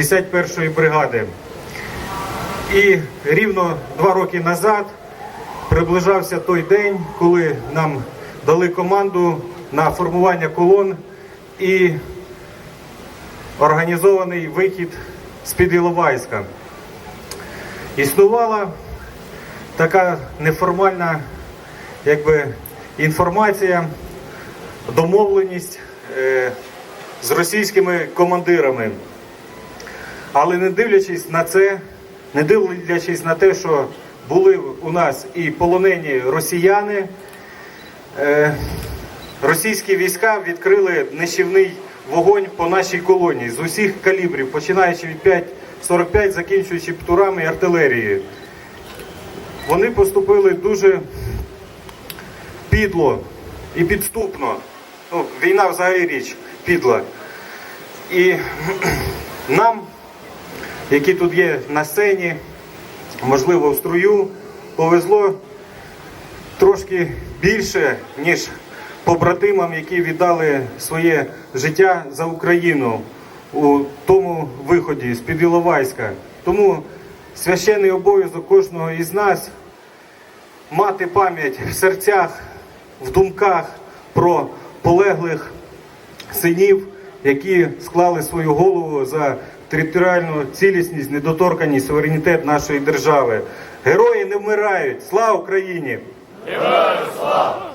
51-ї бригади. І рівно два роки назад приближався той день, коли нам дали команду на формування колон і організований вихід з-під Іловайська. Існувала така неформальна якби, інформація, домовленість е, з російськими командирами. Але не дивлячись на це, не дивлячись на те, що були у нас і полонені росіяни, е, російські війська відкрили нищівний вогонь по нашій колонії з усіх калібрів, починаючи від 5,45, закінчуючи птурами і артилерією. Вони поступили дуже підло і підступно. Ну, війна взагалі річ підла. І нам, які тут є на сцені, можливо, в струю, повезло трошки більше, ніж побратимам, які віддали своє життя за Україну у тому виході з-під Іловайська. Тому священний обов'язок кожного із нас мати пам'ять в серцях, в думках про полеглих синів, які склали свою голову за територіальну цілісність, недоторканність, суверенітет нашої держави. Герої не вмирають! Слава Україні! Героям слава!